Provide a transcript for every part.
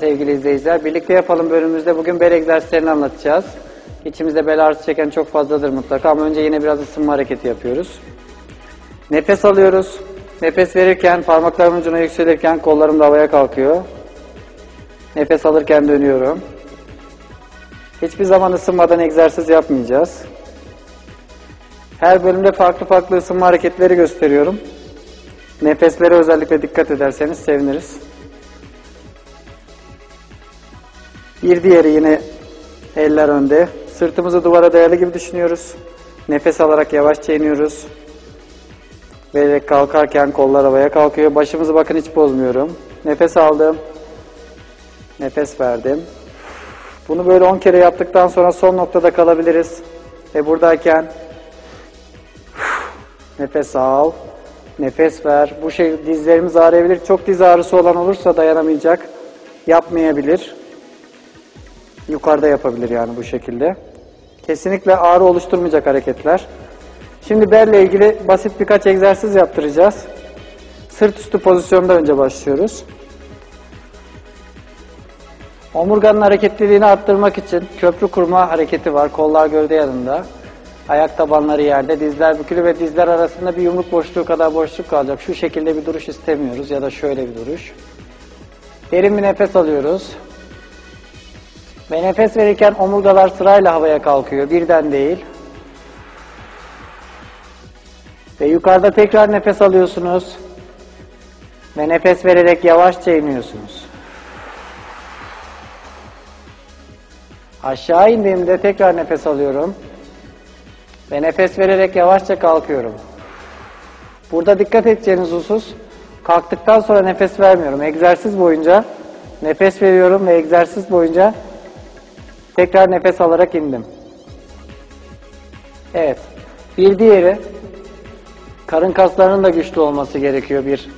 sevgili izleyiciler. Birlikte yapalım bölümümüzde bugün bel egzersizlerini anlatacağız. İçimizde bel ağrısı çeken çok fazladır mutlaka ama önce yine biraz ısınma hareketi yapıyoruz. Nefes alıyoruz. Nefes verirken parmaklarımın ucuna yükselirken kollarım da havaya kalkıyor. Nefes alırken dönüyorum. Hiçbir zaman ısınmadan egzersiz yapmayacağız. Her bölümde farklı farklı ısınma hareketleri gösteriyorum. Nefeslere özellikle dikkat ederseniz seviniriz. Bir diğeri yine eller önde. Sırtımızı duvara dayalı gibi düşünüyoruz. Nefes alarak yavaşça iniyoruz. Vererek kalkarken kollar havaya kalkıyor. Başımızı bakın hiç bozmuyorum. Nefes aldım. Nefes verdim. Bunu böyle 10 kere yaptıktan sonra son noktada kalabiliriz. Ve buradayken nefes al. Nefes ver. Bu şey dizlerimiz ağrıyabilir. Çok diz ağrısı olan olursa dayanamayacak. Yapmayabilir. Yukarıda yapabilir yani bu şekilde. Kesinlikle ağrı oluşturmayacak hareketler. Şimdi belle ilgili basit birkaç egzersiz yaptıracağız. Sırt üstü pozisyonda önce başlıyoruz. Omurganın hareketliliğini arttırmak için köprü kurma hareketi var. Kollar gövde yanında. Ayak tabanları yerde, dizler bükülü ve dizler arasında bir yumruk boşluğu kadar boşluk kalacak. Şu şekilde bir duruş istemiyoruz ya da şöyle bir duruş. Derin bir nefes alıyoruz. Ve nefes verirken omurgalar sırayla havaya kalkıyor. Birden değil. Ve yukarıda tekrar nefes alıyorsunuz. Ve nefes vererek yavaşça iniyorsunuz. Aşağı indiğimde tekrar nefes alıyorum. Ve nefes vererek yavaşça kalkıyorum. Burada dikkat edeceğiniz husus, kalktıktan sonra nefes vermiyorum. Egzersiz boyunca nefes veriyorum ve egzersiz boyunca tekrar nefes alarak indim. Evet. Bir diğeri, karın kaslarının da güçlü olması gerekiyor bir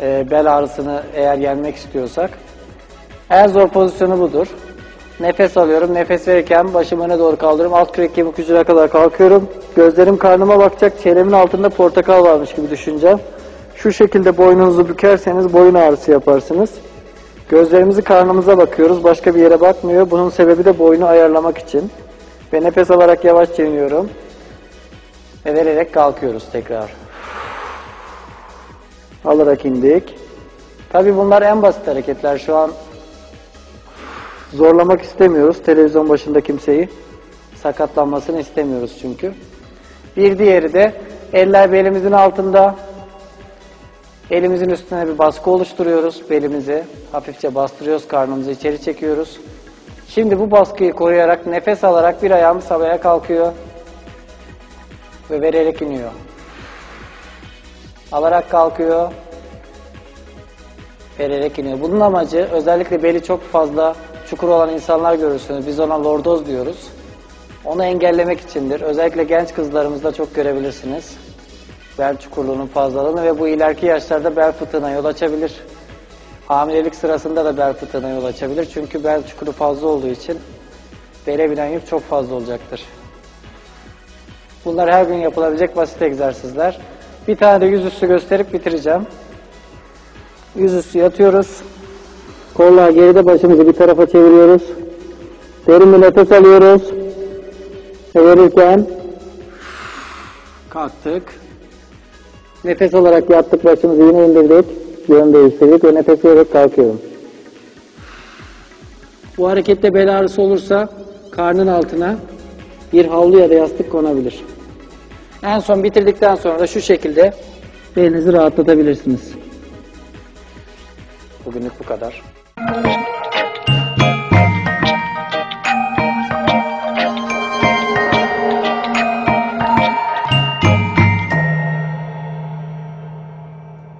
e, bel ağrısını eğer yenmek istiyorsak. En zor pozisyonu budur. Nefes alıyorum. Nefes verirken başımı öne doğru kaldırıyorum. Alt kürek kemik ucuna kadar kalkıyorum. Gözlerim karnıma bakacak. Çenemin altında portakal varmış gibi düşüneceğim. Şu şekilde boynunuzu bükerseniz boyun ağrısı yaparsınız. Gözlerimizi karnımıza bakıyoruz. Başka bir yere bakmıyor. Bunun sebebi de boynu ayarlamak için. Ve nefes alarak yavaşça iniyorum. Ve vererek kalkıyoruz tekrar. Alarak indik. Tabi bunlar en basit hareketler. Şu an Zorlamak istemiyoruz televizyon başında kimseyi. Sakatlanmasını istemiyoruz çünkü. Bir diğeri de eller belimizin altında. Elimizin üstüne bir baskı oluşturuyoruz belimizi. Hafifçe bastırıyoruz, karnımızı içeri çekiyoruz. Şimdi bu baskıyı koruyarak nefes alarak bir ayağımız havaya kalkıyor. Ve vererek iniyor. Alarak kalkıyor. Vererek iniyor. Bunun amacı özellikle beli çok fazla çukur olan insanlar görürsünüz. Biz ona lordoz diyoruz. Onu engellemek içindir. Özellikle genç kızlarımızda çok görebilirsiniz. Bel çukurluğunun fazlalığını ve bu ileriki yaşlarda bel fıtığına yol açabilir. Hamilelik sırasında da bel fıtığına yol açabilir. Çünkü bel çukuru fazla olduğu için bele binen yük çok fazla olacaktır. Bunlar her gün yapılabilecek basit egzersizler. Bir tane de yüzüstü gösterip bitireceğim. Yüzüstü yatıyoruz. Kollar geride başımızı bir tarafa çeviriyoruz. Derin bir nefes alıyoruz. Ve verirken kalktık. Nefes alarak yattık başımızı yine indirdik. Yön değiştirdik ve nefes vererek kalkıyorum. Bu harekette bel ağrısı olursa karnın altına bir havlu ya da yastık konabilir. En son bitirdikten sonra da şu şekilde belinizi rahatlatabilirsiniz. Bugünlük bu kadar.